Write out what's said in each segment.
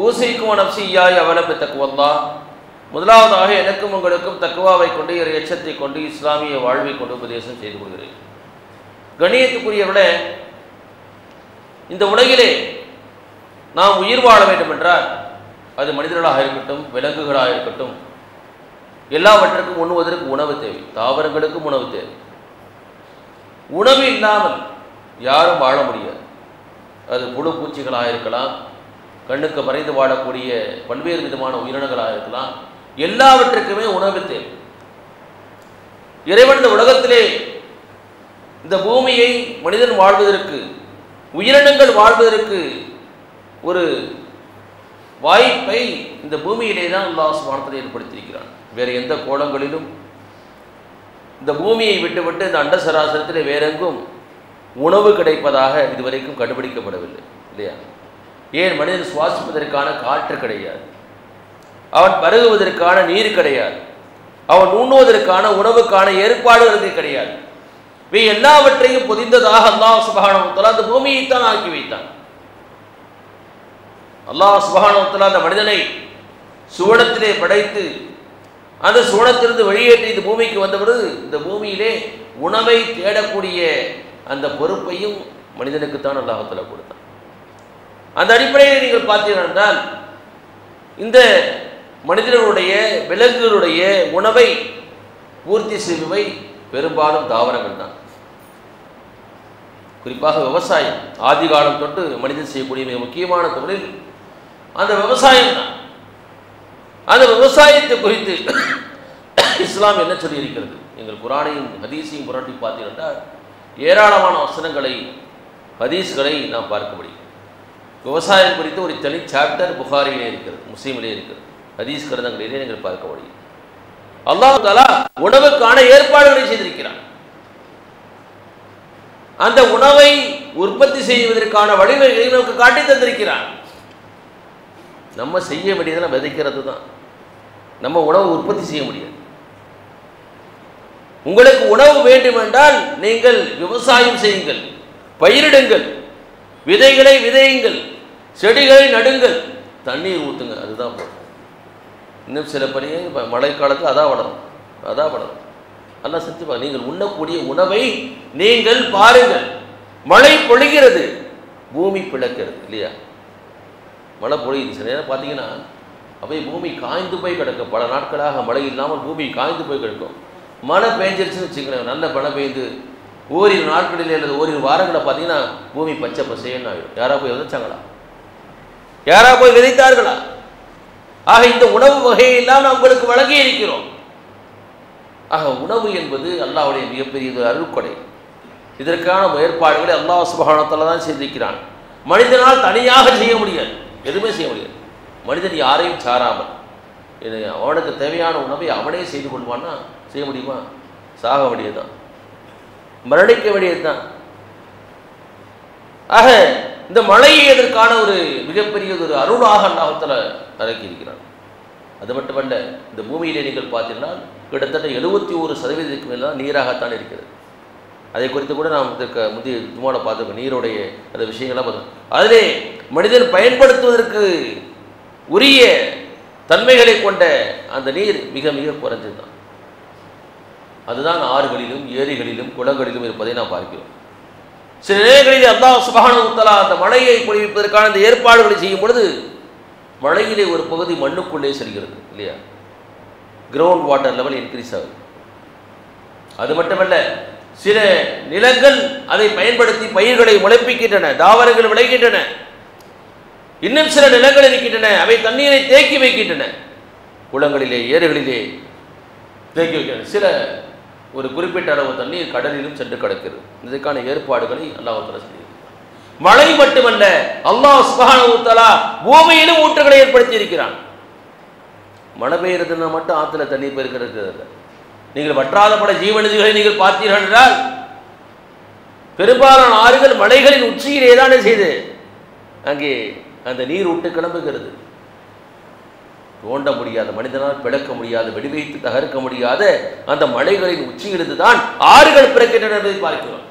ஊசிக்கும் நப்சியாய் அவலம் தக்குவல்லா முதலாவதாக எனக்கும் உங்களுக்கும் தக்குவாவை கொண்டு ஒரு எச்சத்தை கொண்டு இஸ்லாமிய வாழ்வை கொண்டு உபதேசம் செய்து கொள்கிறேன். கணியத்துக்குரியவர்களே இந்த உலகிலே நாம் உயிர் வாழ வேண்டும் என்றால் அது மனிதர்களாக இருக்கட்டும் விலங்குகளாக இருக்கட்டும் எல்லாவற்றுக்கும் உண்ணுவதற்கு உணவு தேவை. தாவரங்களுக்கும் உணவு தேவை. உணவு இல்லாமல் யாரும் வாழ முடியாது. அது புழு பூச்சிகளாக இருக்கலாம் கண்ணுக்கு மறைந்து வாழக்கூடிய பல்வேறு விதமான உயிரினங்களாக இருக்கலாம். எல்லாவற்றுக்குமே உணவு தேவை. இறைவன் இந்த உலகத்திலே இந்த பூமியை மனிதன் வாழ்வதற்கு உயிரினங்கள் வாழ்வதற்கு ஒரு வாய்ப்பை இந்த பூமியிலே தான் அல்லாஹ் சுபானத்தில் ஏற்படுத்தியிருக்கிறான். வேறு எந்த கோலங்களிலும் இந்த பூமியை விட்டுவிட்டு இந்த அண்ட சராசரத்தில் வேறெங்கும் உணவு கிடைப்பதாக இதுவரைக்கும் கண்டுபிடிக்கப்படவில்லை இல்லையா? ஏன் மனிதன் சுவாசிப்பதற்கான காற்று கிடையாது? அவன் பருகுவதற்கான நீர் கிடையாது. அவன் உண்ணுவதற்கான உணவுக்கான ஏற்பாடுகளுக்கு கிடையாது. இவை எல்லாவற்றையும் பொதிந்ததாக அல்லாஹ் சுபஹானவத்தலா அந்த பூமியைத்தான் ஆக்கி வைத்தான். அல்லாஹ் சுபஹானவத்தலா அந்த மனிதனை சுவனத்திலே படைத்து அந்த சுவனத்திலிருந்து வெளியேற்றி இந்த பூமிக்கு வந்த பிறகு இந்த பூமியிலே உணவை தேடக்கூடிய அந்த பொறுப்பையும் மனிதனுக்குத்தான் அல்லாஹத்தில் கொடுத்தான். அந்த அடிப்படையில் நீங்கள் பார்த்தீர்கள் என்றால் இந்த மனிதர்களுடைய விலங்குகளுடைய உணவை பூர்த்தி செய்பவை பெரும்பாலும் தாவரங்கள் தான். குறிப்பாக விவசாயம். ஆதி காலம் தொட்டு மனிதன் செய்யக்கூடிய மிக முக்கியமான தொழில் அந்த விவசாயம் தான். அந்த விவசாயத்தை குறித்து இஸ்லாம் என்ன சொல்லியிருக்கிறது? எங்கள் குரானையும் ஹதீஸையும் புரட்டி பார்த்தீங்கன்னா ஏராளமான வசனங்களை ஹதீஸ்களை நாம் பார்க்க முடியும். விவசாயம் குறித்து ஒரு தனி சாப்டர் புகாரிலே இருக்கிறது முஸ்லீமிலே இருக்கிறது ஹதீஸ் கிரந்தங்களிலே நீங்கள் பார்க்க முடியும். அல்லாஹு தாலா உணவுக்கான ஏற்பாடுகளை செய்திருக்கிறான். அந்த உணவை உற்பத்தி செய்வதற்கான வழிவகைகளை நமக்கு காட்டி தந்திருக்கிறான். நம்ம செய்ய வேண்டியதெல்லாம் விதைக்கிறது தான். நம்ம உணவு உற்பத்தி செய்ய முடியாது. உங்களுக்கு உணவு வேண்டுமென்றால் நீங்கள் விவசாயம் செய்யுங்கள் பயிரிடுங்கள் விதைகளை விதையுங்கள். செடிகளை நடுங்கள். தண்ணீர் ஊற்றுங்க அதுதான் போதும் இன்னும் சில பணியை இப்போ மழைக்காலத்தில் அதான் வளரும் அதான் வளரும். நல்லா செஞ்சுப்பா நீங்கள் உண்ணக்கூடிய உணவை நீங்கள் பாருங்கள். மழை பொழிகிறது பூமி பிளக்கிறது இல்லையா? மழை பொழியுது. சில நேரம் பார்த்தீங்கன்னா அப்படியே பூமி காய்ந்து போய் கிடக்கும். பல நாட்களாக மழை இல்லாமல் பூமி காய்ந்து போய் கிடக்கும். மழை பெஞ்சிருச்சுன்னு வச்சுக்கோங்க நல்ல மழை பெய்ந்து ஓரிரு நாட்களில் அல்லது ஓரிரு வாரங்களை பார்த்தீங்கன்னா பூமி பச்சை பசேன்னு ஆகிடும் யாராவது போய் விதைச்சாங்களா? யாரா போய் விதைத்தார்களா? ஆக இந்த உணவு வகையெல்லாம் நாம் உங்களுக்கு வழங்கி இருக்கிறோம். ஆக உணவு என்பது அல்லாவுடைய மிகப்பெரிய ஒரு இதற்கான முயற்பாடுகளை அல்லாஹ் சுபஹானத்தில் தான் செய்திருக்கிறான். மனிதனால் தனியாக செய்ய முடியாது. எதுவுமே செய்ய முடியாது. மனிதன் யாரையும் சாராமல். இது அவனுக்கு தேவையான உணவை அவனே செய்து கொள்வான்னா செய்ய முடியுமா? சாக வேண்டியதுதான். மரணிக்க வேண்டியதுதான். ஆக இந்த மழையை எதற்கான ஒரு மிகப்பெரிய ஒரு அருளாக அல்லாஹத்தில் இறக்கி இருக்கிறான் அது மட்டுமல்ல இந்த பூமியிலே நீங்கள் பார்த்தீங்கன்னா கிட்டத்தட்ட எழுபத்தி ஒரு சதவீதத்துக்கு மேலே தான் நீராகத்தான் இருக்கிறது. அதை குறித்து கூட நாம் இதற்கு முந்தைய ஜுமால பார்த்துருக்கோம் நீருடைய அந்த விஷயங்கள்லாம் பார்த்தோம். அதிலே மனிதன் பயன்படுத்துவதற்கு உரிய தன்மைகளை கொண்ட அந்த நீர் மிக மிக குறைஞ்சது தான் அதுதான் ஆறுகளிலும் ஏரிகளிலும் குளங்களிலும் இருப்பதை நாம் பார்க்கிறோம். சில நேரங்களில் அல்லாஹ் சுபானுத்தலா அந்த மழையை பொழிவிப்பதற்கான அந்த ஏற்பாடுகளை செய்யும் பொழுது மழையிலே ஒரு பகுதி மண்ணுக்குள்ளே செல்கிறது இல்லையா? கிரவுண்ட் வாட்டர் லெவல் இன்க்ரீஸ் ஆகுது. அது மட்டுமல்ல சில நிலங்கள் அதை பயன்படுத்தி பயிர்களை முளைப்பிக்கின்றன தாவரங்கள் விளைகின்றன. இன்னும் சில நிலங்கள் இருக்கின்றன அவை தண்ணீரை தேக்கி வைக்கின்றன. குளங்களிலே ஏரிகளிலே தேக்கி வைக்கின்றன. சில ஒரு குறிப்பிட்ட அளவு தண்ணீர் கடலிலும் சென்று கிடக்கிறது. இதற்கான ஏற்பாடுகளை அல்லாஹால செய்திருக்கிறார் மழை மட்டுமல்ல அல்லாஹ் சுபஹானஹு பூமியிலும் ஊற்றுகளை ஏற்படுத்தி இருக்கிறான் மழை பெய்யறதுன்னா மட்டும் ஆற்றுல தண்ணீர் பெருக்கிறது இல்லை. நீங்கள் வற்றாத பல ஜீவநதிகளை நீங்கள் பார்த்தீர்கள் என்றால் பெரும்பாலான ஆறுகள் மலைகளின் உச்சியிலே தானே செய்து அங்கே அந்த நீர் விட்டு கிளம்புகிறது. தோண்ட முடியாத மனிதனால் பிளக்க முடியாத வெடிவைத்து தகர்க்க முடியாத அந்த மலைகளின் உச்சியிலிருந்து தான் ஆறுகள் பிறக்கின்றன என்பதை பார்க்கிறோம்.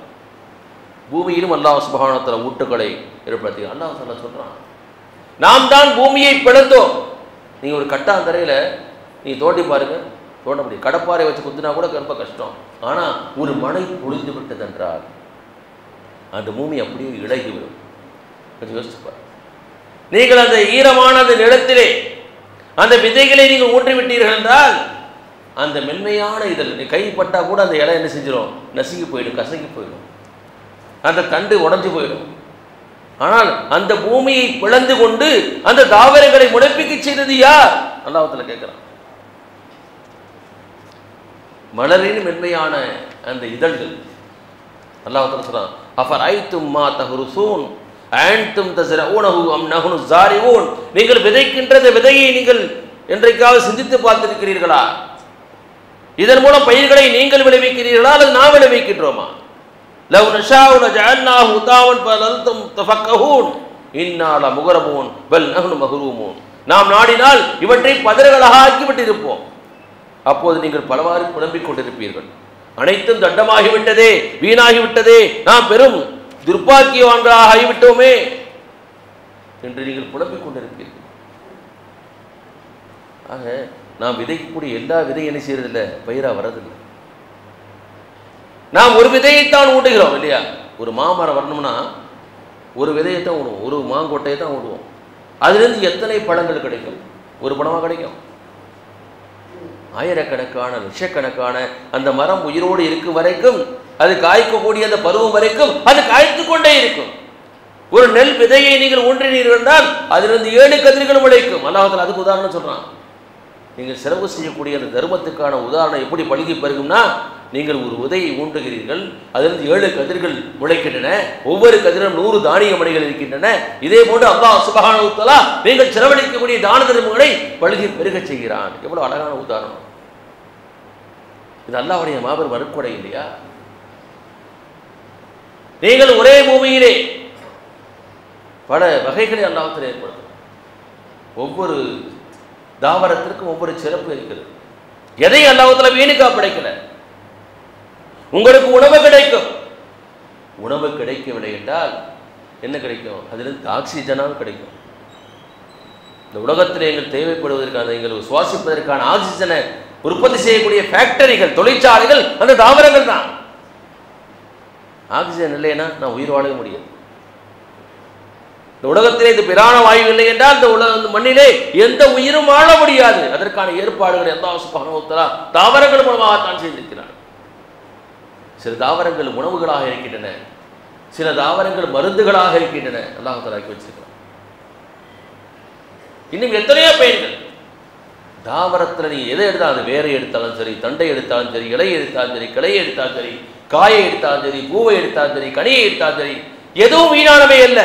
பூமியிலும் அல்லாஹ் சுபஹானத்தில் ஊட்டுக்களை ஏற்படுத்தி அல்லாஹ் சொல்ல சொல்கிறான் நாம் தான் பூமியை பிளந்தோம். நீங்கள் ஒரு கட்டாந்தரையில் நீ தோண்டி பாருங்க தோண்ட முடியும். கடப்பாறை வச்சு குத்தினா கூட ரொம்ப கஷ்டம். ஆனால் ஒரு மழை பொழிந்து விட்டதென்றால் அந்த பூமி அப்படியே இழகிவிடும் கொஞ்சம் யோசிச்சு நீங்கள் அந்த ஈரமான அந்த நிலத்திலே அந்த விதைகளை நீங்கள் ஊன்றி விட்டீர்கள் என்றால் அந்த மென்மையான இதில் நீ கைப்பட்டால் கூட அந்த இலை என்ன செஞ்சிடும் நசுங்கி போயிடும் கசங்கி போயிடும். அந்த தண்டு உடஞ்சி போயிடும். ஆனால் அந்த பூமியை பிளந்து கொண்டு அந்த தாவரங்களை முளைப்பிக்க செய்தது யார்? அல்லாஹ்வுத்தாலா கேட்குறான். மலரின் மென்மையான அந்த இதழ்கள் அல்லாஹ் சொல்றான் அஃபர் ஐத்தும் மா ஆண்டும் தசர தஸ்ரஊனஹு அம் சாரி ஸாரிஊன் நீங்கள் விதைக்கின்ற விதையை நீங்கள் என்றைக்காவது சிந்தித்து பார்த்திருக்கிறீர்களா? இதன் மூலம் பயிர்களை நீங்கள் விளைவிக்கிறீர்களா? அல்லது நாம் விளைவிக்கின்றோமா? லவ் நஷாஉ லஜஅல்னாஹு ஹுதாவன் பலந்தும் தஃபக்கஹூன். இந்நாள முகரமூன் பல் நஹ்னு மஹ்ரூமூன். நாம் நாடினால் இவற்றை பதறுகளாக ஆக்கி விட்டிருப்போம் அப்போது நீங்கள் பலவாறு புலம்பிக் கொண்டிருப்பீர்கள். அனைத்தும் தண்டமாகிவிட்டதே வீணாகிவிட்டதே. நாம் பெரும் துர்பாக்கியவான்களாக ஆகிவிட்டோமே என்று நீங்கள் புலம்பிக் கொண்டிருப்பீர்கள். ஆக நாம் விதைக்கக்கூடிய எல்லா விதையும் என்ன செய்யறதில்ல? பயிரா வர்றதில்லை. நாம் ஒரு விதையைத்தான் ஊட்டுகிறோம் இல்லையா? ஒரு மாமரம் வரணும்னா ஒரு விதையைத்தான் விடுவோம் ஒரு மாங்கொட்டையை தான் விடுவோம் அதுலேருந்து எத்தனை பழங்கள் கிடைக்கும்? ஒரு பழமாக கிடைக்கும்? ஆயிரக்கணக்கான லட்சக்கணக்கான அந்த மரம் உயிரோடு இருக்கும் வரைக்கும் அது காய்க்கக்கூடிய அந்த பருவம் வரைக்கும் அது காய்த்து கொண்டே இருக்கும். ஒரு நெல் விதையை நீங்கள் ஊன்றினீர்கள் என்றால் அதிலிருந்து ஏழு கதிர்கள் உழைக்கும். அல்லாஹத்தில் அதுக்கு உதாரணம் சொல்கிறான் நீங்கள் செலவு செய்யக்கூடிய அந்த தர்மத்துக்கான உதாரணம் எப்படி பழுகி பெருகும்னா நீங்கள் ஒரு உதையை ஊன்றுகிறீர்கள் அதிலிருந்து ஏழு கதிர்கள் முளைக்கின்றன ஒவ்வொரு கதிரும் நூறு தானிய மணிகள் இருக்கின்றன. இதே போன்று அல்லாஹ் சுபஹானஹு உத்தலா நீங்கள் செலவழிக்கக்கூடிய தான தர்மங்களை பழுகி பெருகச் செய்கிறான். எவ்வளவு அழகான உதாரணம். இது அல்லாவுடைய மாபெரும் அருட்கொடை இல்லையா? நீங்கள் ஒரே பூமியிலே பல வகைகளை அல்லாத்தில் ஏற்படுத்தும். ஒவ்வொரு தாவரத்திற்கும் ஒவ்வொரு சிறப்பு இருக்கிறது. எதை அல்லாவத்தில் வீணுக்கா படைக்கல உங்களுக்கு உணவு கிடைக்கும். உணவு கிடைக்கவில்லை என்றால் என்ன கிடைக்கும்? அதிலிருந்து ஆக்சிஜனாக கிடைக்கும். இந்த உலகத்தில் எங்கள் தேவைப்படுவதற்கான எங்கள் சுவாசிப்பதற்கான ஆக்சிஜனை உற்பத்தி செய்யக்கூடிய ஃபேக்டரிகள் தொழிற்சாலைகள் அந்த தாவரங்கள் தான். ஆக்சிஜன் இல்லைன்னா நான் உயிர் வாழவே முடியாது. இந்த உலகத்திலே இது பிராண வாயு இல்லை என்றால் இந்த உலக இந்த மண்ணிலே எந்த உயிரும் வாழ முடியாது. அதற்கான ஏற்பாடுகள் எந்த சுபானோத்தரா தாவரங்கள் மூலமாகத்தான் செய்திருக்கிறார் சில தாவரங்கள் உணவுகளாக இருக்கின்றன. சில தாவரங்கள் மருந்துகளாக இருக்கின்றன. அல்லாஹாலாக்கி வச்சிருக்கிறார் இன்னும் எத்தனையோ பயன்கள் தாவரத்தில் நீ எதை எடுத்தாலும் அது வேரை எடுத்தாலும் சரி தண்டை எடுத்தாலும் சரி இலையை எடுத்தாலும் சரி கிளையை எடுத்தாலும் சரி காயை எடுத்தாலும் சரி பூவை எடுத்தாலும் சரி கனியை எடுத்தாலும் சரி எதுவும் வீணானவே அல்ல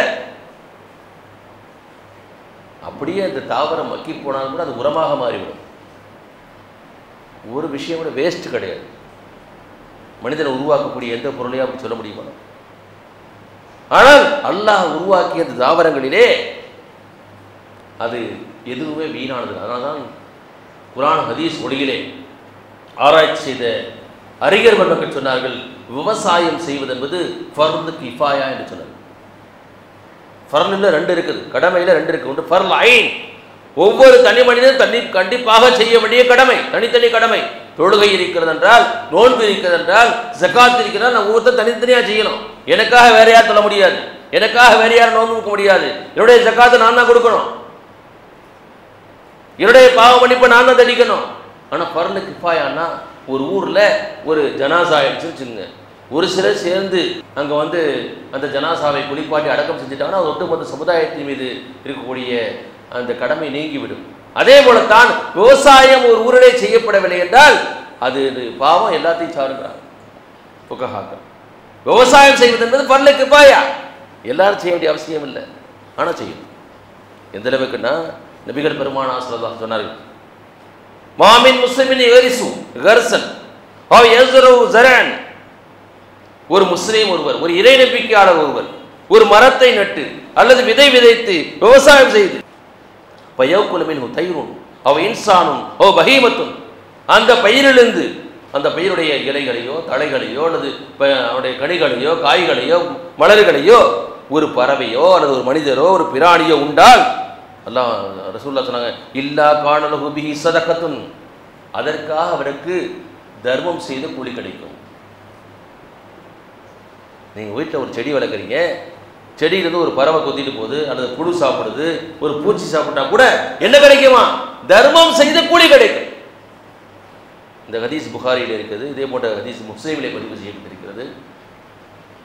அப்படியே அந்த தாவரம் மக்கி போனாலும் கூட அது உரமாக மாறிவிடும். ஒரு விஷயம் கூட வேஸ்ட் கிடையாது. மனிதனை உருவாக்கக்கூடிய எந்த பொருளையும் அப்படி சொல்ல முடியுமா? ஆனால் அல்லாஹ் உருவாக்கிய அந்த தாவரங்களிலே அது எதுவுமே வீணானது அதனால தான் குரான் ஹதீஸ் மொழியிலே ஆராய்ச்சி செய்த அறிஞர் மக்கள் சொன்னார்கள் விவசாயம் செய்வது என்பது ஃபர்து கிஃபாயா என்று சொன்னார் ஃபர்லில் ரெண்டு இருக்குது கடமையில் ரெண்டு இருக்கு ஒன்று ஃபர்ல் ஐன் ஒவ்வொரு தனி மனிதனும் தண்ணி கண்டிப்பாக செய்ய வேண்டிய கடமை தனித்தனி கடமை. தொழுகை இருக்கிறது என்றால் நோன்பு இருக்கிறது என்றால் ஜக்காத் இருக்கிறால் நான் ஒவ்வொருத்தர் தனித்தனியாக செய்யணும். எனக்காக வேற யார் சொல்ல முடியாது. எனக்காக வேற யாரும் நோன்பு கொடுக்க முடியாது. என்னுடைய ஜக்காத்தை நான் தான் கொடுக்கணும். என்னுடைய பாவ மன்னிப்பை நான் தான் தெளிக்கணும் ஆனால் பர்ல கிஃபாயான்னா ஒரு ஊரில் ஒரு ஜனாசா ஆயிடுச்சுன்னு வச்சுக்கோங்க ஒரு சிலர் சேர்ந்து அங்கே வந்து அந்த ஜனாசாவை குளிப்பாட்டி அடக்கம் செஞ்சுட்டாங்கன்னா அது ஒட்டுமொத்த சமுதாயத்தின் மீது இருக்கக்கூடிய அந்த கடமை நீங்கிவிடும். அதே போலத்தான் விவசாயம் ஒரு ஊரிலே செய்யப்படவில்லை என்றால் அது பாவம் எல்லாத்தையும் சாருங்கிறாங்க புகஹாக்கள். விவசாயம் செய்வது என்பது பர்ல பாயா. எல்லாரும் செய்ய வேண்டிய அவசியம் இல்லை. ஆனால் செய்யணும். எந்த அளவுக்குன்னா நபிகள் பெருமானா சொல்லலாம் சொன்னார்கள் மாமின் முஸ்லிமின் எரிசு கர்சன். ஓ எஸ்ரு ஒரு முஸ்லீம் ஒருவர் ஒரு இறை நம்பிக்கையாளர் ஒருவர் ஒரு மரத்தை நட்டு அல்லது விதை விதைத்து விவசாயம் செய்து. பயோக்குலமின் தயிரும் அவ இன்சானும் ஓ பகீமத்தும். அந்த பயிரிலிருந்து அந்த பயிருடைய இலைகளையோ தலைகளையோ அல்லது ப- அவருடைய கனிகளையோ காய்களையோ மலர்களையோ ஒரு பறவையோ அல்லது ஒரு மனிதரோ ஒரு பிராணியோ உண்டால் அல்லாஹ் ரசூல்லா சொன்னாங்க இல்லா காணல ஹுபிஹி சதகத்துன். அதற்காக அவருக்கு தர்மம் செய்த கூலி கிடைக்கும். நீங்கள் வீட்டில் ஒரு செடி வளர்க்குறீங்க செடியிலேருந்து ஒரு பறவை கொத்திட்டு போகுது அல்லது புழு சாப்பிடுது ஒரு பூச்சி சாப்பிட்டா கூட என்ன கிடைக்குமா? தர்மம் செய்த கூலி கிடைக்கும். இந்த ஹதீஸ் புகாரியில் இருக்குது இதே போன்ற ஹதீஸ் முஸ்லீமிலே பதிவு செய்யப்பட்டிருக்கிறது.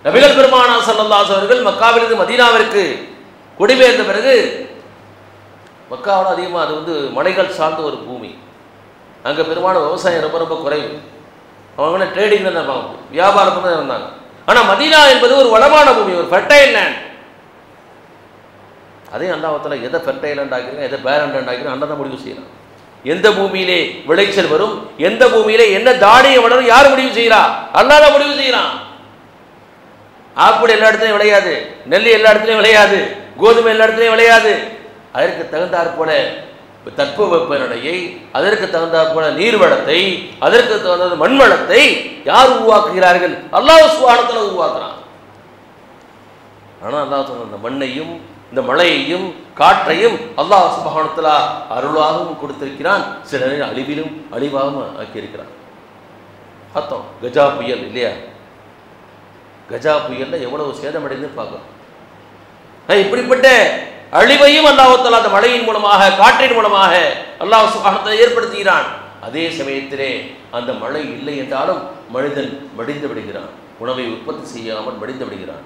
நபிகள் பெருமானா சல்லாஸ் அவர்கள் மக்காவிலிருந்து மதீனாவிற்கு குடிபெயர்ந்த பிறகு மக்காவில் அதிகமாக அது வந்து மலைகள் சார்ந்த ஒரு பூமி. அங்கே பெரும்பாலும் விவசாயம் ரொம்ப ரொம்ப குறைவு. அவங்க ட்ரேடிங்கில் தான் இருப்பாங்க. வியாபாரத்தில் தான் இருந்தாங்க. ஆனால் மதீனா என்பது ஒரு வளமான பூமி ஒரு ஃபெர்டைல் லேண்ட் அதே அல்லாவத்தில் எதை ஃபெர்டைல் லேண்ட் ஆகிறோம் எதை பேரண்ட் லேண்ட் ஆகிறோம் அண்ணன் தான் முடிவு செய்யலாம் எந்த பூமியிலே விளைச்சல் வரும் எந்த பூமியிலே என்ன தானியம் வளரும் யார் முடிவு செய்கிறா அல்லாத முடிவு செய்கிறான் ஆப்பிள் எல்லா இடத்துலையும் விளையாது நெல் எல்லா இடத்துலையும் விளையாது கோதுமை எல்லா இடத்துலையும் விளையாது. அதற்கு தகுந்தாற் போல தட்பவெப்பநிலையை அதற்கு தகுந்தாற் போல நீர்வளத்தை அதற்கு தகுந்த மண் வளத்தை யார் உருவாக்குகிறார்கள்? அல்லாஹ் சுவானத்தில் உருவாக்குறான். ஆனால் அல்லாஹ் சொன்ன அந்த மண்ணையும் இந்த மழையையும் காற்றையும் அல்லாஹ் சுபஹானத்தில் அருளாகவும் கொடுத்திருக்கிறான். சில நேரம் அழிவிலும் அழிவாகவும் ஆக்கியிருக்கிறான். பார்த்தோம் கஜா புயல் இல்லையா? கஜா புயலில் எவ்வளவு சேதமடைந்து பார்க்கணும். இப்படிப்பட்ட அழிவையும் அல்லாஹத்தால் அந்த மழையின் மூலமாக காற்றின் மூலமாக அல்லாஹ் சுகானத்தை ஏற்படுத்துகிறான். அதே சமயத்திலே அந்த மழை இல்லை என்றாலும் மனிதன் மடிந்து விடுகிறான். உணவை உற்பத்தி செய்யாமல் மடிந்து விடுகிறான்.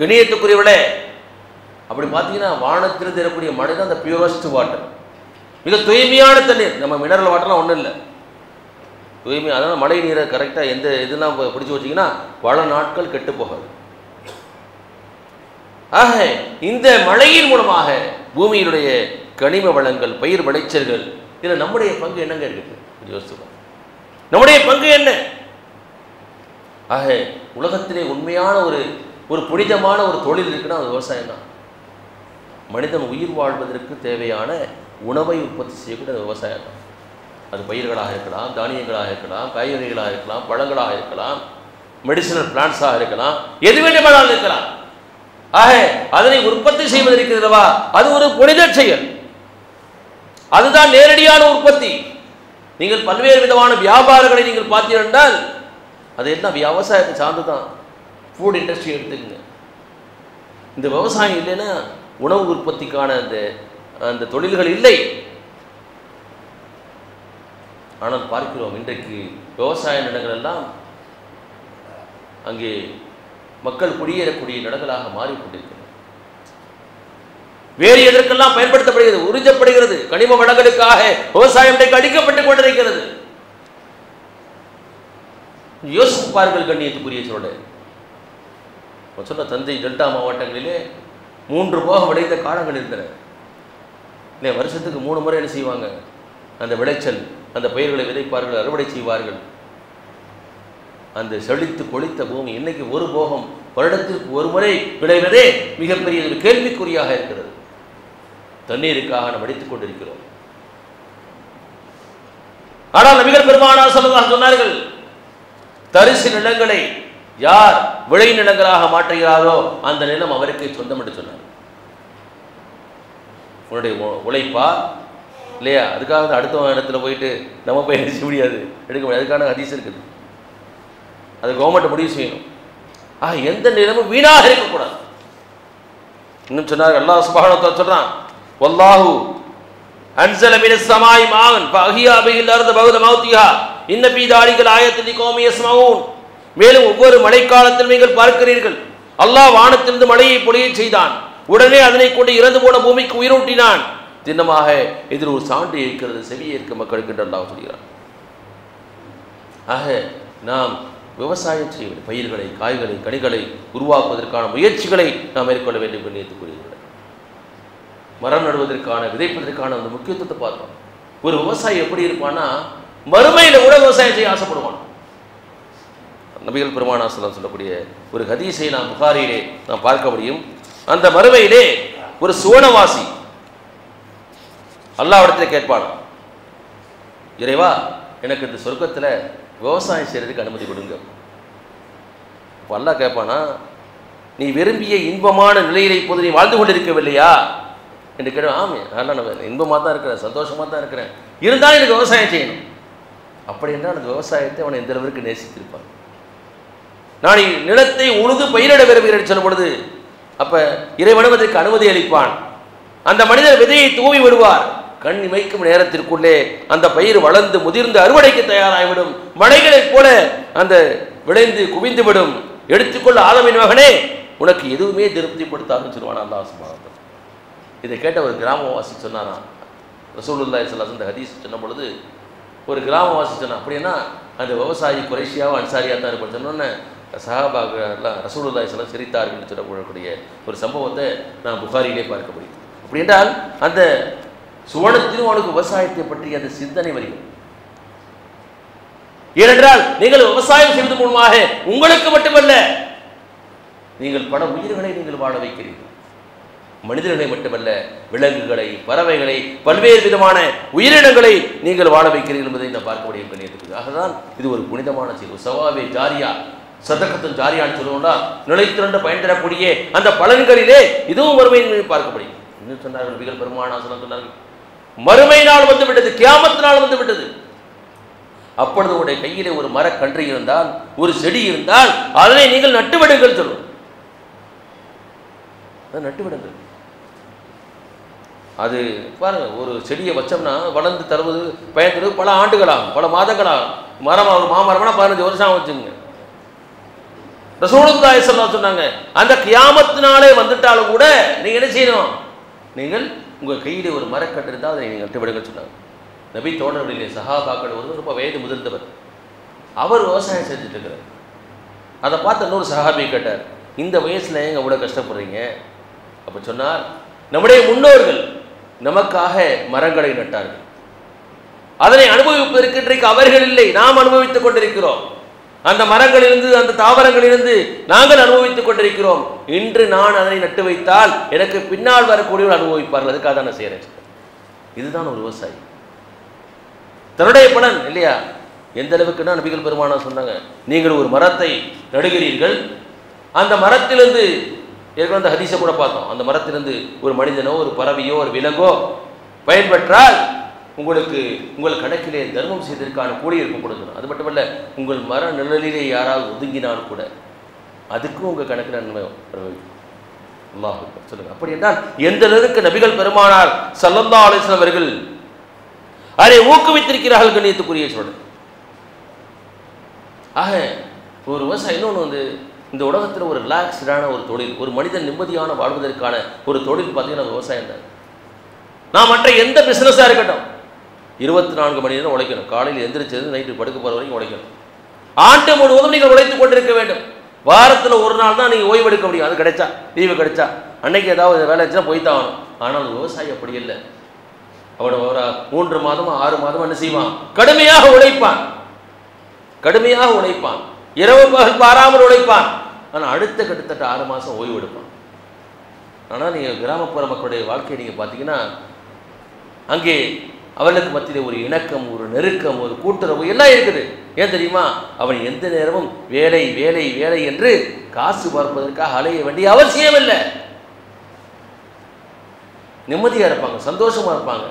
கணியத்துக்குரியவளே அப்படி பார்த்தீங்கன்னா வானத்தில் தரக்கூடிய மழை தான் அந்த பியூரஸ்ட் வாட்டர் மிக தூய்மையான தண்ணீர். நம்ம மினரல் வாட்டர்லாம் ஒன்றும் இல்லை. தூய்மை அதனால் மழை நீரை கரெக்டாக எந்த இதெல்லாம் பிடிச்சி வச்சிங்கன்னா பல நாட்கள் கெட்டு போகாது. ஆக இந்த மழையின் மூலமாக பூமியினுடைய கனிம வளங்கள் பயிர் விளைச்சல்கள் இதில் நம்முடைய பங்கு என்னங்க இருக்குது? கொஞ்சம் நம்முடைய பங்கு என்ன? ஆக உலகத்திலே உண்மையான ஒரு ஒரு புனிதமான ஒரு தொழில் இருக்குன்னா அது விவசாயம் தான். மனிதன் உயிர் வாழ்வதற்கு தேவையான உணவை உற்பத்தி செய்யக்கூடிய விவசாயம் தான். அது பயிர்களாக இருக்கலாம் தானியங்களாக இருக்கலாம் காய்கறிகளாக இருக்கலாம் பழங்களாக இருக்கலாம் மெடிசினல் பிளான்ஸாக இருக்கலாம் எது வேண்டுமானாலும் இருக்கலாம். ஆக அதனை உற்பத்தி செய்வதற்கிறவா அது ஒரு புனித செயல். அதுதான் நேரடியான உற்பத்தி. நீங்கள் பல்வேறு விதமான வியாபாரங்களை நீங்கள் பார்த்தீர்கள் என்றால் அது என்ன விவசாயத்தை சார்ந்து தான் ஃபுட் இண்டஸ்ட்ரி எடுத்துக்கங்க. இந்த விவசாயம் இல்லைன்னா உணவு உற்பத்திக்கான அந்த அந்த தொழில்கள் இல்லை. ஆனால் பார்க்கிறோம் இன்றைக்கு விவசாய நிலங்கள் எல்லாம் அங்கே மக்கள் குடியேறக்கூடிய இடங்களாக மாறிக்கொண்டிருக்கிறது. வேறு எதற்கெல்லாம் பயன்படுத்தப்படுகிறது? உறிஞ்சப்படுகிறது. கனிம வளங்களுக்காக விவசாயம் அடிக்கப்பட்டுக் கொண்டிருக்கிறது. யோசித்து பாருங்கள் கண்ணியத்துக்குரிய சொல்ல சொன்ன தந்தை டெல்டா மாவட்டங்களிலே மூன்று போகம் விளைந்த காலங்கள் இருந்தன. இல்லை வருஷத்துக்கு மூணு முறை என்ன செய்வாங்க? அந்த விளைச்சல் அந்த பயிர்களை விதைப்பார்கள் அறுவடை செய்வார்கள். அந்த செழித்து கொளித்த பூமி இன்னைக்கு ஒரு போகம் வருடத்திற்கு ஒரு முறை விளைவதே மிகப்பெரிய ஒரு கேள்விக்குறியாக இருக்கிறது. தண்ணீருக்காக நாம் அடித்துக் கொண்டிருக்கிறோம். ஆனால் நபிகள் பெருமானார் சொல்லதாக சொன்னார்கள் தரிசு நிலங்களை யார் விளை நிலங்களாக மாற்றுகிறாரோ அந்த நிலம் அவருக்கே சொந்தம் என்று சொன்னார். உன்னுடைய உ- உழைப்பா? இல்லையா? அதுக்காக அடுத்த இடத்துல போயிட்டு நம்ம போய் எடுக்க முடியாது. எடுக்க முடியாது. அதுக்கான அதிசம் இருக்குது. அது கவர்மெண்ட் முடிவு செய்யணும். ஆக எந்த நிலமும் வீணாக இருக்கக்கூடாது. இன்னும் சொன்னார் அல்லாஹ் சுபஹானஹு சொல்றான் வல்லாஹு அன்சல மின சமாய் மாவன் பகியா பிஹில் அர்த பௌத மௌத்திஹா இன்ன ஃபீ தாலிகல் ஆயத்தில் லிகௌமி மேலும் ஒவ்வொரு மழைக்காலத்தில் நீங்கள் பார்க்கிறீர்கள் அல்லாஹ் வானத்திலிருந்து மழையை பொழிய செய்தான். உடனே அதனை கொண்டு இறந்து போன பூமிக்கு உயிரூட்டினான். தின்னமாக இதில் ஒரு சான்று இருக்கிறது செவியே இருக்க மக்களுக்கு என்று அல்லாஹ் சொல்கிறான். ஆக நாம் விவசாயம் செய்ய பயிர்களை காய்களை கனிகளை உருவாக்குவதற்கான முயற்சிகளை நாம் மேற்கொள்ள வேண்டும் என்று நினைத்துக் மரம் நடுவதற்கான விதைப்பதற்கான அந்த முக்கியத்துவத்தை பார்த்தோம். ஒரு விவசாயி எப்படி இருப்பான்னா மறுமையில் கூட விவசாயம் செய்ய ஆசைப்படுவான். நபிகள் பெருமானாசலம் சொல்லக்கூடிய ஒரு ஹதீஸை நாம் புகாரியிலே நாம் பார்க்க முடியும். அந்த மறுமையிலே ஒரு சுவனவாசி அல்லாவிடத்தில் கேட்பான் இறைவா எனக்கு இந்த சொர்க்கத்தில் விவசாயம் செய்கிறதுக்கு அனுமதி கொடுங்க. இப்போ கேட்பானா நீ விரும்பிய இன்பமான நிலையில இப்போது நீ வாழ்ந்து கொண்டிருக்கவில்லையா? என்று கேட்டு ஆமே அதெல்லாம் நான் இன்பமாக தான் இருக்கிறேன் சந்தோஷமாக தான் இருக்கிறேன். இருந்தாலும் எனக்கு விவசாயம் செய்யணும். அப்படி என்றால் அந்த விவசாயத்தை அவனை எந்த அளவிற்கு நேசித்திருப்பான்? நான் இ- நிலத்தை உழுது பயிரிட விரும்புகிறேன் சொல்லும் பொழுது அப்போ இறைவனவதற்கு அதற்கு அனுமதி அளிப்பான். அந்த மனிதர் விதையை தூவி விடுவார். கண் இமைக்கும் நேரத்திற்குள்ளே அந்த பயிர் வளர்ந்து முதிர்ந்து அறுவடைக்கு தயாராகிவிடும். மலைகளைப் போல அந்த விளைந்து குவிந்து விடும் எடுத்துக்கொள்ள ஆலமின் மகனே உனக்கு எதுவுமே திருப்திப்படுத்தாதுன்னு சொல்லுவான் அல்லாஹ் சுப்ஹானஹு இதை கேட்ட ஒரு கிராமவாசி சொன்னாராம் ரசூலுல்லா ஸல்லல்லாஹு அலைஹி ஹதீஸ் சொன்ன பொழுது ஒரு கிராமவாசி சொன்னான் அப்படின்னா அந்த விவசாயி குறைஷியாவும் அன்சாரியாக தான் இருப்பார் சொன்னோன்னே சஹாபாக்கெல்லாம் ரசூலுல்லா ஸல்லல்லாஹு சிரித்தார்கள் என்று சொல்லக்கூடிய ஒரு சம்பவத்தை நான் புகாரியிலே பார்க்க முடியும். அப்படின்றால் அந்த சுவனத்திலும் அவனுக்கு விவசாயத்தை பற்றிய அந்த சிந்தனை வருகிறது. ஏனென்றால் நீங்கள் விவசாயம் செய்வது மூலமாக உங்களுக்கு மட்டுமல்ல நீங்கள் பல உயிர்களை நீங்கள் வாழ வைக்கிறீர்கள். மனிதர்களை மட்டுமல்ல விலங்குகளை பறவைகளை பல்வேறு விதமான உயிரினங்களை நீங்கள் வாழ வைக்கிறீர்கள் என்பதை நான் பார்க்க முடியும் கண்ணியத்துக்கு ஆகதான் இது ஒரு புனிதமான செயல். சவாவே ஜாரியா சதக்கத்தும் ஜாரியான்னு சொல்லுவோம்னா நிலைத்திரண்டு பயன் தரக்கூடிய அந்த பலன்களிலே இதுவும் வறுமையை பார்க்க முடியும் இன்னும் சொன்னார்கள் நபிகள் பெருமானாசனம் சொன்னார்கள்? மறுமை நாள் வந்து விட்டது கியாமத்து நாள் வந்து விட்டது. அப்பொழுது உடைய கையிலே ஒரு மரக்கன்று இருந்தால் ஒரு செடி இருந்தால் அதனை நீங்கள் நட்டுவிடுங்கள் சொல்லும். அதை நட்டுவிடுங்கள். அது பாருங்க ஒரு செடியை வச்சோம்னா வளர்ந்து தருவது பயன் தருவது பல ஆண்டுகளாகும் பல மாதங்களாகும். மரம் ஒரு மாமரம்னா பதினஞ்சு வருஷம் வச்சுங்க ரசூலுல்லாஹி சொன்னாங்க அந்த கியாமத்தினாலே வந்துட்டாலும் கூட நீங்க என்ன செய்யணும்? நீங்கள் உங்கள் கையில் ஒரு மரக்கட்டு இருந்தால் அதை நீங்கள் விடுங்க சொன்னார். சொன்னாங்க நபி தோழர்களிலே சஹாபாக்கள் ஒருவர் ரொம்ப வயது முதிர்ந்தவர். அவர் விவசாயம் செஞ்சுட்டு இருக்கிறார். அதை பார்த்து இன்னொரு சஹாபி கேட்டார் இந்த வயசில் ஏங்க இவ்வளோ கஷ்டப்படுறீங்க? அப்போ சொன்னார் நம்முடைய முன்னோர்கள் நமக்காக மரங்களை நட்டார்கள். அதனை அனுபவிப்பதற்கு இன்றைக்கு அவர்கள் இல்லை. நாம் அனுபவித்துக் கொண்டிருக்கிறோம். அந்த மரங்களிலிருந்து அந்த தாவரங்களிலிருந்து நாங்கள் அனுபவித்துக் கொண்டிருக்கிறோம். இன்று நான் அதனை நட்டு வைத்தால் எனக்கு பின்னால் வரக்கூடியவர் அனுபவிப்பார்கள். அதுக்காக தான் நான் செய்கிறேன் இதுதான் ஒரு விவசாயி. தன்னுடைய பலன் இல்லையா? எந்த அளவுக்குன்னா நபிகள் பெருமானா சொன்னாங்க? நீங்கள் ஒரு மரத்தை நடுகிறீர்கள். அந்த மரத்திலிருந்து ஏற்கனவே அந்த ஹதீஸை கூட பார்த்தோம். அந்த மரத்திலிருந்து ஒரு மனிதனோ ஒரு பறவையோ ஒரு விலங்கோ பயன்பெற்றால் உங்களுக்கு உங்கள் கணக்கிலே தர்மம் செய்ததற்கான கூலி கொடுக்கணும் அது மட்டுமல்ல உங்கள் மர நிழலிலே யாராவது ஒதுங்கினாலும் கூட அதுக்கும் உங்கள் கணக்கில் நன்மை பிரயோகிக்கும் அல்லாஹ் அக்பர். சொல்லுங்க. அப்படி என்றால் எந்த அளவுக்கு நபிகள் பெருமானார் சல்லந்தா அலிஸ்லாம் அவர்கள் அதை ஊக்குவித்திருக்கிறார்கள் கண்ணியத்துக்குரிய சொல்றேன் ஆக ஒரு விவசாயம் இன்னொன்று வந்து இந்த உலகத்தில் ஒரு ரிலாக்ஸ்டான ஒரு தொழில் ஒரு மனிதன் நிம்மதியான வாழ்வதற்கான ஒரு தொழில் பார்த்தீங்கன்னா விவசாயம் தான். நான் மற்ற எந்த பிஸ்னஸாக இருக்கட்டும் இருபத்தி நான்கு மணி நேரம் உழைக்கணும். காலையில் எந்திரிச்சிருந்து நைட்டு படுக்க போகிற வரைக்கும் உழைக்கணும். ஆண்டு முழுவதும் நீங்கள் உழைத்து கொண்டிருக்க வேண்டும். வாரத்தில் ஒரு நாள் தான் நீங்கள் ஓய்வு எடுக்க முடியும். அது கிடைச்சா லீவு கிடைச்சா. அன்னைக்கு ஏதாவது வேலை வச்சுன்னா போய் தான் ஆகணும். ஆனால் விவசாயி அப்படி இல்லை. அவன் ஒரு மூன்று மாதம் ஆறு மாதம் என்ன செய்வான்? கடுமையாக உழைப்பான். கடுமையாக உழைப்பான். இரவு பகல் பாராமல் உழைப்பான். ஆனால் அடுத்த கிட்டத்தட்ட ஆறு மாதம் ஓய்வு எடுப்பான். ஆனால் நீங்கள் கிராமப்புற மக்களுடைய வாழ்க்கையை நீங்கள் பார்த்தீங்கன்னா அங்கே அவர்களுக்கு மத்தியில் ஒரு இணக்கம் ஒரு நெருக்கம் ஒரு கூட்டுறவு எல்லாம் இருக்குது. ஏன் தெரியுமா? அவன் எந்த நேரமும் வேலை வேலை வேலை என்று காசு பார்ப்பதற்காக அலைய வேண்டிய அவசியம் இல்லை. நிம்மதியாக இருப்பாங்க சந்தோஷமாக இருப்பாங்க.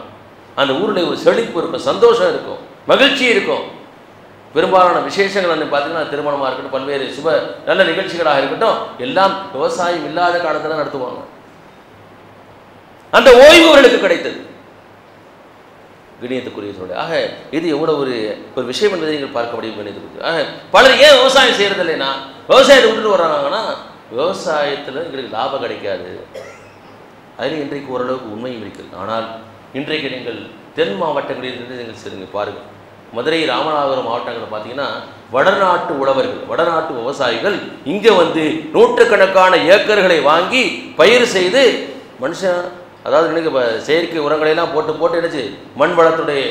அந்த ஊரில் ஒரு செழிப்பு இருக்கும் சந்தோஷம் இருக்கும் மகிழ்ச்சி இருக்கும். பெரும்பாலான விசேஷங்கள் வந்து பார்த்தீங்கன்னா திருமணமாக இருக்கட்டும் பல்வேறு சுப நல்ல நிகழ்ச்சிகளாக இருக்கட்டும் எல்லாம் விவசாயம் இல்லாத காலத்தில் நடத்துவாங்க. அந்த ஓய்வு அவர்களுக்கு கிடைத்தது. கணியத்துக்குரிய சொல்ல ஆக இது எவ்வளோ ஒரு ஒரு விஷயம் என்பதை நீங்கள் பார்க்க முடியும் கணியத்துக்குரிய ஆக பலர் ஏன் விவசாயம் செய்கிறது இல்லைன்னா விவசாயத்தை விட்டுட்டு வர்றாங்கன்னா விவசாயத்தில் எங்களுக்கு லாபம் கிடைக்காது. அதில் இன்றைக்கு ஓரளவுக்கு உண்மையும் இருக்கிறது. ஆனால் இன்றைக்கு நீங்கள் தென் மாவட்டங்களில் இருந்து நீங்கள் செல்லுங்க பாருங்கள். மதுரை ராமநாதபுரம் மாவட்டங்களில் பார்த்தீங்கன்னா வடநாட்டு உழவர்கள் வடநாட்டு விவசாயிகள் இங்கே வந்து நூற்றுக்கணக்கான ஏக்கர்களை வாங்கி பயிர் செய்து மனுஷன் அதாவது எனக்கு இப்போ செயற்கை உரங்களை எல்லாம் போட்டு போட்டு என்னச்சு? மண் வளத்துடைய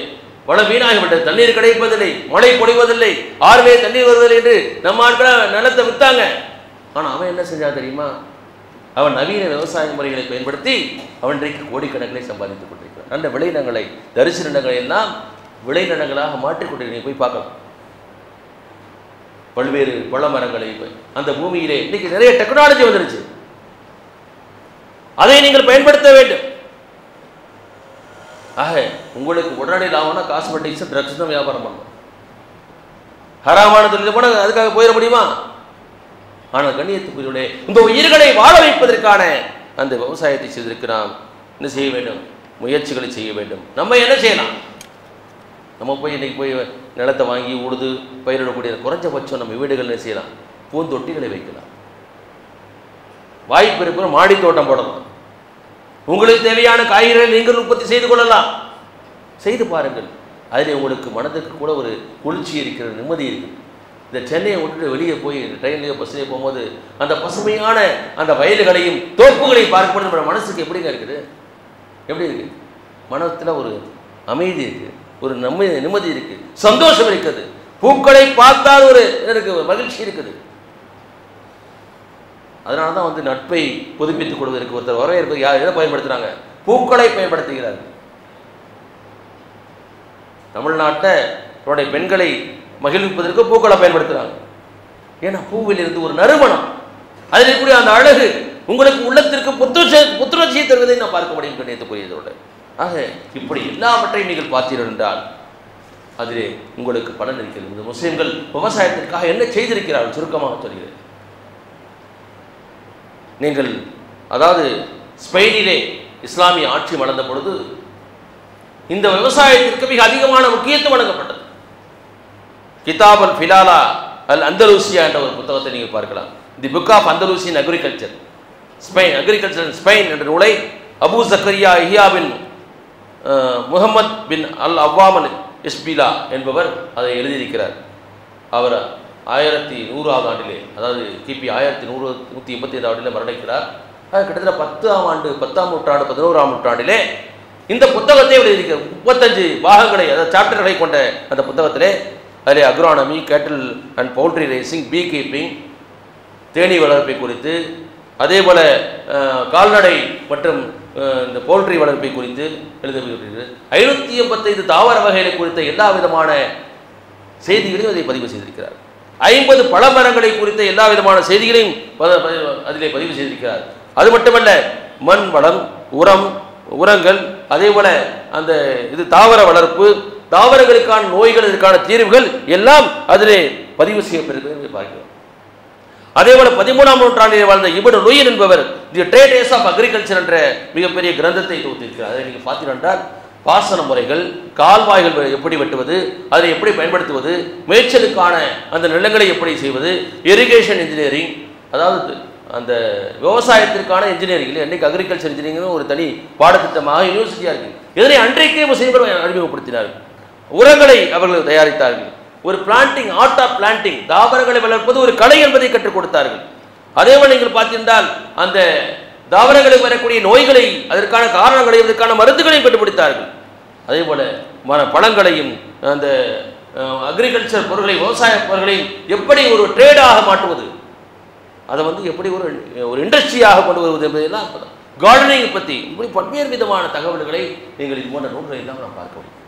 வளம் வீணாகிவிட்டது தண்ணீர் கிடைப்பதில்லை. மழை பொழிவதில்லை. ஆறுவே தண்ணீர் வருவதில்லை என்று நம்ம ஆட்களை நிலத்தை விற்றாங்க ஆனால் அவன் என்ன செஞ்சான் தெரியுமா? அவன் நவீன விவசாய முறைகளை பயன்படுத்தி அவன் இன்றைக்கு கோடிக்கணக்கிலே சம்பாதித்துக் கொண்டிருக்கிறான். அந்த விளைநிலங்களை தரிசு நிலங்களை எல்லாம் விளைநிலங்களாக மாற்றிக்கொண்டிருக்க போய் பார்க்கலாம். பல்வேறு பழ மரங்களை அந்த பூமியிலே இன்னைக்கு நிறைய டெக்னாலஜி வந்துருச்சு. அதை நீங்கள் பயன்படுத்த வேண்டும். ஆக உங்களுக்கு உடனடி லாபம்னா காஸ்மெட்டிக்ஸ் ட்ரக்ஸ் தான் வியாபாரம் பண்ணணும் ஹராமான தொழில் கூட அதுக்காக போயிட முடியுமா? ஆனால் கண்ணியத்துக்குரியவனே இந்த உயிர்களை வாழ வைப்பதற்கான அந்த விவசாயத்தை செய்வதற்கு நாம் என்ன செய்ய வேண்டும்? முயற்சிகளை செய்ய வேண்டும். நம்ம என்ன செய்யலாம்? நம்ம போய் இன்னைக்கு போய் நிலத்தை வாங்கி உழுது பயிரிடக்கூடிய குறைஞ்சபட்சம் நம்ம வீடுகள் என்ன செய்யலாம்? பூந்தொட்டிகளை வைக்கலாம். வாய்ப்பு இருக்கிற மாடி தோட்டம் போடலாம். உங்களுக்கு தேவையான காய்கறிகளை நீங்கள் உற்பத்தி செய்து கொள்ளலாம். செய்து பாருங்கள். அதில் உங்களுக்கு மனதுக்கு கூட ஒரு குளிர்ச்சி இருக்கிறது நிம்மதி இருக்குது இந்த சென்னையை விட்டுட்டு வெளியே போய் ட்ரெயின்லேயோ பஸ்லேயோ போகும்போது அந்த பசுமையான அந்த வயல்களையும் தோப்புகளையும் பார்க்கும்போது நம்ம மனசுக்கு எப்படிங்க இருக்குது? எப்படி இருக்குது மனத்தில் ஒரு அமைதி இருக்குது ஒரு நம்ம நிம்மதி இருக்குது சந்தோஷம் இருக்குது. பூக்களை பார்த்தால் ஒரு எனக்கு ஒரு மகிழ்ச்சி இருக்குது. அதனால தான் வந்து நட்பை புதுப்பித்துக் கொள்வதற்கு ஒருத்தர் வரவேற்பு யார் எதை பயன்படுத்துகிறாங்க பூக்களை பயன்படுத்துகிறார்கள் தமிழ்நாட்டை அவருடைய பெண்களை மகிழ்விப்பதற்கு பூக்களை பயன்படுத்துகிறாங்க ஏன்னா பூவில் இருந்து ஒரு நறுமணம். அதில் இருக்கக்கூடிய அந்த அழகு உங்களுக்கு உள்ளத்திற்கு புத்துணர்ச்சி புத்துணர்ச்சியை தருவதை நான் பார்க்க முடியும் கண்ணியத்துக்குரியதோடு ஆக இப்படி எல்லாவற்றையும் நீங்கள் பார்த்தீர்கள் என்றால் அதிலே உங்களுக்கு பலன் இருக்கிறது. இந்த விவசாயத்திற்காக என்ன செய்திருக்கிறார்கள்? சுருக்கமாக சொல்கிறேன். நீங்கள் அதாவது ஸ்பெயினிலே இஸ்லாமிய ஆட்சி வளர்ந்த பொழுது இந்த விவசாயத்திற்கு மிக அதிகமான முக்கியத்துவம் வழங்கப்பட்டது. கிதாப் அல் ஃபிலாலா அல் அந்தலூசியா என்ற ஒரு புத்தகத்தை நீங்கள் பார்க்கலாம். The book of Andalusian agriculture Spain agriculture Spain என்ற நூலை Abu Zakariya Yahya bin Muhammad bin al Awwam Ishbila என்பவர் அதை எழுதியிருக்கிறார். அவர் ஆயிரத்தி நூறாவது ஆண்டிலே அதாவது கிபி ஆயிரத்தி நூறு நூற்றி எண்பத்தி ஐந்து ஆண்டிலே மரணிக்கிறார். கிட்டத்தட்ட பத்தாம் ஆண்டு பத்தாம் நூற்றாண்டு பதினோராம் நூற்றாண்டிலே இந்த புத்தகத்தை எழுதியிருக்க முப்பத்தஞ்சு பாகங்களை அதாவது சாப்டர்களை கொண்ட அந்த புத்தகத்திலே அதில் agronomy cattle and poultry raising bee keeping தேனீ வளர்ப்பை குறித்து அதே போல கால்நடை மற்றும் இந்த போல்ட்ரி வளர்ப்பை குறித்து எழுதப்பட்டிருக்கிறது. ஐநூற்றி எண்பத்தைந்து தாவர வகைகளை குறித்த எல்லா விதமான செய்திகளையும் அதை பதிவு செய்திருக்கிறார். ஐம்பது பழமரங்களை குறித்த எல்லா விதமான செய்திகளையும் அதிலே பதிவு செய்திருக்கிறார். அது மட்டுமல்ல மண் வளம் உரம் உரங்கள் அதே போல அந்த இது தாவர வளர்ப்பு தாவரங்களுக்கான நோய்கள் இதற்கான தீர்வுகள் எல்லாம் அதிலே பதிவு செய்யப்பட்டிருக்கிறது பார்க்கிறோம். அதே போல பதிமூணாம் நூற்றாண்டில் வாழ்ந்த இபன் நொயின் என்பவர் தி ட்ரேடேஸ் ஆஃப் அக்ரிகல்ச்சர் என்ற மிகப்பெரிய கிரந்தத்தை தொகுத்திருக்கிறார். அதை நீங்கள் பார்த்தீர்கள் என்றால் பாசன முறைகள் கால்வாய்கள் எப்படி வெட்டுவது அதை எப்படி பயன்படுத்துவது மேய்ச்சலுக்கான அந்த நிலங்களை எப்படி செய்வது இரிகேஷன் இன்ஜினியரிங் அதாவது அந்த விவசாயத்திற்கான இன்ஜினியரிங் இல்லை இன்னைக்கு அக்ரிகல்ச்சர் இன்ஜினியரிங் ஒரு தனி பாடத்திட்டமாக யூனிவர்சிட்டியாக இருக்கு. இதனை அன்றைக்கே முஸ்லீம்கள் அறிமுகப்படுத்தினார்கள். உரங்களை அவர்கள் தயாரித்தார்கள். ஒரு பிளான்டிங் ஆர்ட் ஆஃப் பிளான்டிங் தாவரங்களை வளர்ப்பது ஒரு கலை என்பதை கற்றுக் கொடுத்தார்கள். அதேபோல் நீங்கள் பார்த்திருந்தால் அந்த தாவரங்களுக்கு வரக்கூடிய நோய்களை அதற்கான காரணங்களையும் அதற்கான மருந்துகளையும் கண்டுபிடித்தார்கள். அதே போல மர பழங்களையும் அந்த அக்ரிகல்ச்சர் பொருட்களை விவசாய பொருட்களையும் எப்படி ஒரு ட்ரேடாக மாற்றுவது? அதை வந்து எப்படி ஒரு ஒரு இண்டஸ்ட்ரியாக கொண்டு வருவது என்பதெல்லாம் கார்டனிங் பற்றி இப்படி பல்வேறு விதமான தகவல்களை நீங்கள் இது போன்ற நூல்களை எல்லாம் நான் பார்க்க முடியும்.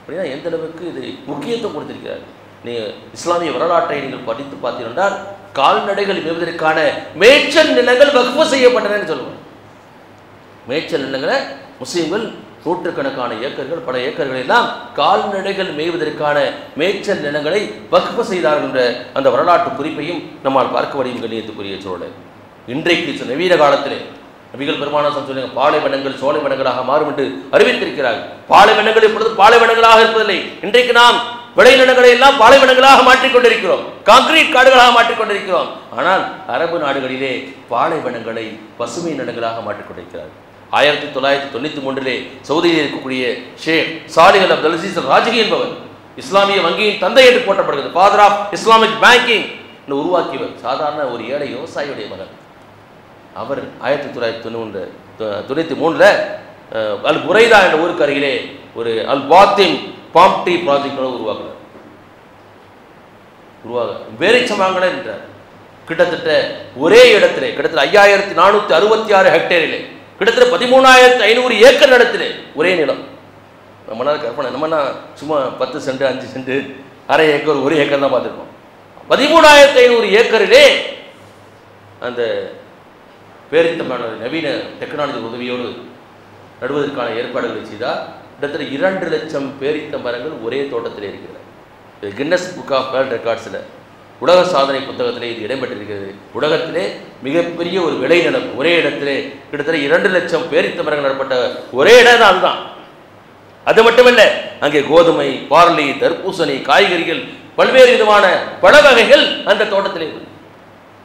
அப்படின்னா எந்த அளவுக்கு இது முக்கியத்துவம் கொடுத்திருக்கிறார் நீங்கள் இஸ்லாமிய வரலாற்றை நீங்கள் படித்து பார்த்தீர்கள் கால்நடைகள் மேய்வதற்கான மேய்ச்சல் நிலங்கள் வகுப்பு செய்யப்பட்டனன்னு சொல்லுவோம் மேய்ச்சல் நிலங்களை முஸ்லீம்கள் நூற்றுக்கணக்கான ஏக்கர்கள் பல ஏக்கர்கள் எல்லாம் கால்நடைகள் மேய்வதற்கான மேய்ச்சல் நிலங்களை வகுப்பு செய்தார்கள் என்ற அந்த வரலாற்று குறிப்பையும் நம்மால் பார்க்க முடியும் கண்ணியத்துக்குரிய சூழல் இன்றைக்கு நவீன காலத்திலே நபிகள் பெருமானம் சொல்லுங்க பாலைவனங்கள் சோலைவனங்களாக மாறும் என்று அறிவித்திருக்கிறார்கள். பாலைவனங்கள் இப்பொழுது பாலைவனங்களாக இருப்பதில்லை. இன்றைக்கு நாம் விளைநிலங்களை எல்லாம் பாலைவனங்களாக மாற்றிக்கொண்டிருக்கிறோம். கான்கிரீட் காடுகளாக மாற்றிக்கொண்டிருக்கிறோம். ஆனால் அரபு நாடுகளிலே பாலைவனங்களை பசுமை நிலங்களாக மாற்றிக்கொண்டிருக்கிறார்கள். ஆயிரத்தி தொள்ளாயிரத்தி தொண்ணூற்றி மூன்றிலே சவுதியில் இருக்கக்கூடிய ஷேக் சாலிஹ் அப்துல் அசீஸ் ராஜகி என்பவர் இஸ்லாமிய வங்கியின் தந்தை என்று போற்றப்படுகிறது. ஃபாதர் ஆஃப் இஸ்லாமிக் பேங்கிங் உருவாக்கியவர். சாதாரண ஒரு ஏழை விவசாயியுடைய மகன். அவர் ஆயிரத்தி தொள்ளாயிரத்தி தொண்ணூறு தொண்ணூற்றி மூணில் அல் புரைதா என்ற ஊருக்கு அருகிலே ஒரு அல் பாத்தின் பாம்டி ப்ராஜெக்டோட உருவாக்குறார். உருவாக வேரிச்சமாங்கன என்றார். கிட்டத்தட்ட ஒரே இடத்திலே கிட்டத்தட்ட ஐயாயிரத்தி நானூற்றி அறுபத்தி ஆறு ஹெக்டேரிலே கிட்டத்தட்ட பதிமூணாயிரத்தி ஐநூறு ஏக்கர் நடத்திலே ஒரே நிலம். நம்மளால கற்பனை நம்மனா சும்மா பத்து சென்ட் அஞ்சு சென்ட் அரை ஏக்கர் ஒரு ஏக்கர் தான் பார்த்துருக்கோம். பதிமூணாயிரத்தி ஐநூறு ஏக்கரிலே அந்த பேரித்தமான நவீன டெக்னாலஜி உதவியோடு நடுவதற்கான ஏற்பாடுகளை செய்தால் கிட்டத்தட்ட இரண்டு லட்சம் பேரித்த மரங்கள் ஒரே தோட்டத்தில் இருக்கிறது. இது கின்னஸ் புக் ஆஃப் வேர்ல்ட் ரெக்கார்ட்ஸில் உலக சாதனை புத்தகத்திலே இது இடம்பெற்றிருக்கிறது. உலகத்திலே மிகப்பெரிய ஒரு விளைநிலம் ஒரே இடத்திலே கிட்டத்தட்ட இரண்டு லட்சம் பேரித்த மரங்கள் நடப்பட்ட ஒரே இடம் தான் அதுதான் அது மட்டுமல்ல அங்கே கோதுமை பார்லி தர்பூசணி காய்கறிகள் பல்வேறு விதமான பழ வகைகள் அந்த தோட்டத்திலே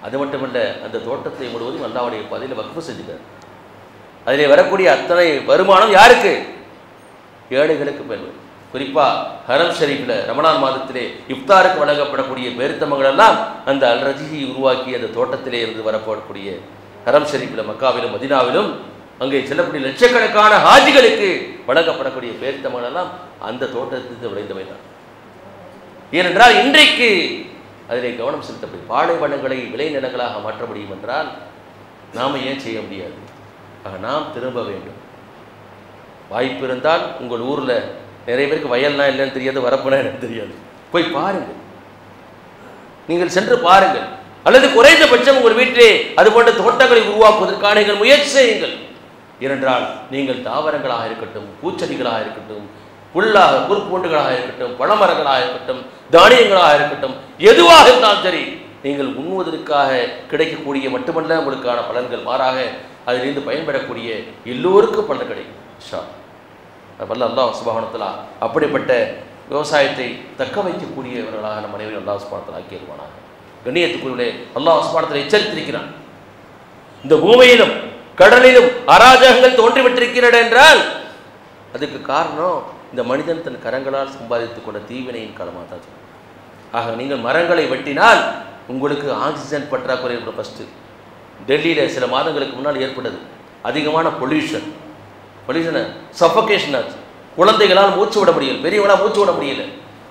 அது மட்டுமல்ல அந்த தோட்டத்தை முழுவதும் அல்லாவுடைய பதில வக்ஃபு செஞ்சுட்டார் அதிலே வரக்கூடிய அத்தனை வருமானம் யாருக்கு? ஏழைகளுக்கு பயன்படும் குறிப்பாக ஹரம் ஷரீஃபில் ரமணான் மாதத்திலே இஃப்தாருக்கு வழங்கப்படக்கூடிய பேருத்தமங்கள் எல்லாம் அந்த அல் ரஜிஹி அந்த தோட்டத்திலே இருந்து வரப்படக்கூடிய ஹரம் ஷரீஃபில் மக்காவிலும் மதினாவிலும் அங்கே செல்லக்கூடிய லட்சக்கணக்கான ஹாஜிகளுக்கு வழங்கப்படக்கூடிய பேருத்தமங்கள் எல்லாம் அந்த தோட்டத்திலிருந்து விளைந்தவை தான் ஏனென்றால் இன்றைக்கு அதிலே கவனம் செலுத்தப்படும் பாலைவனங்களை விளைநிலங்களாக மாற்ற முடியும் என்றால் நாம் ஏன் செய்ய முடியாது? ஆக நாம் திரும்ப வேண்டும். வாய்ப்பு இருந்தால் உங்கள் ஊரில் நிறைய பேருக்கு வயல்னா இல்லைன்னு தெரியாது வரப்புனா எனக்கு தெரியாது. போய் பாருங்கள். நீங்கள் சென்று பாருங்கள். அல்லது குறைந்தபட்சம் உங்கள் வீட்டிலே அது போன்ற தோட்டங்களை உருவாக்குவதற்கான நீங்கள் முயற்சி செய்யுங்கள். ஏனென்றால் நீங்கள் தாவரங்களாக இருக்கட்டும் பூச்செடிகளாக இருக்கட்டும் புல்லாக குறுப்பூண்டுகளாக இருக்கட்டும் பழமரங்களாக இருக்கட்டும் தானியங்களாக இருக்கட்டும் எதுவாக இருந்தாலும் சரி நீங்கள் உண்ணுவதற்காக கிடைக்கக்கூடிய மட்டுமல்ல உங்களுக்கான பலன்கள் மாறாக அதிலிருந்து பயன்படக்கூடிய எல்லோருக்கும் பலன் கிடைக்கும். ஷா வல்ல அல்லாஹ் சுபஹானத்தலா அப்படிப்பட்ட விவசாயத்தை தக்க வைக்கக்கூடியவர்களாக நம்ம அனைவரும் அல்லாஹ் சுபானத்தில் ஆக்கியிருவானாங்க கண்ணியத்துக்குள்ளே அல்லாஹ் சுபானத்தில் எச்சரித்திருக்கிறான். இந்த பூமியிலும் கடலிலும் அராஜகங்கள் தோன்றிவிட்டிருக்கிறது என்றால் அதுக்கு காரணம் இந்த மனிதன் தன் கரங்களால் சம்பாதித்துக் கொண்ட தீவினையின் காலமாக தான் ஆக நீங்கள் மரங்களை வெட்டினால் உங்களுக்கு ஆக்சிஜன் பற்றாக்குறை இருக்கும் ஃபஸ்ட்டு டெல்லியில் சில மாதங்களுக்கு முன்னால் ஏற்பட்டது. அதிகமான பொல்யூஷன் பொல்யூஷனை சஃபகேஷன் ஆச்சு குழந்தைகளால் மூச்சு விட முடியல. பெரியவங்களால் மூச்சு விட முடியல.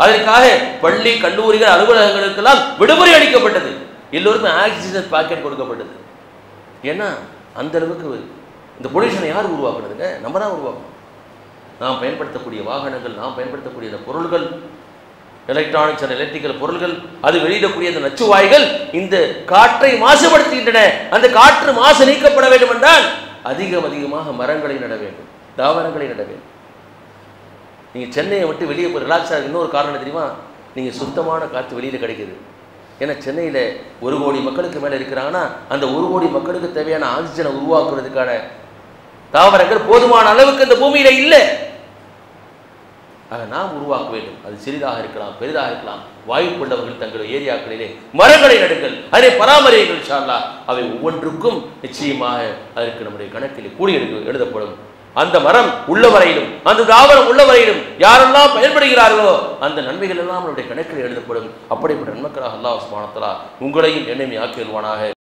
அதற்காக பள்ளி கல்லூரிகள் அலுவலகங்களுக்கெல்லாம் விடுமுறை அளிக்கப்பட்டது. எல்லோருக்கும் ஆக்சிஜன் பாக்கெட் கொடுக்கப்பட்டது. ஏன்னா அந்த அளவுக்கு இந்த பொல்யூஷனை யார் உருவாக்குறதுங்க நம்ம தான் உருவாக்கணும். நாம் பயன்படுத்தக்கூடிய வாகனங்கள் நாம் பயன்படுத்தக்கூடிய இந்த பொருள்கள் எலக்ட்ரானிக்ஸ் அண்ட் எலக்ட்ரிக்கல் பொருள்கள் அது வெளியிடக்கூடிய இந்த நச்சுவாய்கள் இந்த காற்றை மாசுபடுத்துகின்றன. அந்த காற்று மாசு நீக்கப்பட வேண்டும் என்றால் அதிகம் அதிகமாக மரங்களை நட வேண்டும் தாவரங்களை நட வேண்டும். நீங்கள் சென்னையை விட்டு வெளியே போய் ரிலாக்ஸ் ஆக இன்னொரு காரணம் தெரியுமா? நீங்கள் சுத்தமான காற்று வெளியில் கிடைக்கிது. ஏன்னா சென்னையில் ஒரு கோடி மக்களுக்கு மேலே இருக்கிறாங்கன்னா அந்த ஒரு கோடி மக்களுக்கு தேவையான ஆக்சிஜனை உருவாக்குறதுக்கான தாவரங்கள் போதுமான அளவுக்கு இந்த பூமியில் இல்லை. ஆக நாம் உருவாக்க வேண்டும். அது சிறிதாக இருக்கலாம் பெரிதாக இருக்கலாம். வாய்ப்புள்ளவர்கள் தங்கள் ஏரியாக்களிலே மரங்களை நடுங்கள். அதை பராமரியுங்கள் சார்லா அவை ஒவ்வொன்றுக்கும் நிச்சயமாக அதற்கு நம்முடைய கணக்கில் கூடி எடுக்க எழுதப்படும். அந்த மரம் உள்ள வரையிலும் அந்த தாவரம் உள்ள வரையிலும் யாரெல்லாம் பயன்படுகிறார்களோ அந்த நன்மைகள் எல்லாம் நம்முடைய கணக்கில் எழுதப்படும். அப்படிப்பட்ட நன்மக்களாக அல்லாஹ் சுபானத்தலா உங்களையும் என்னையும் ஆக்கிடுவானாக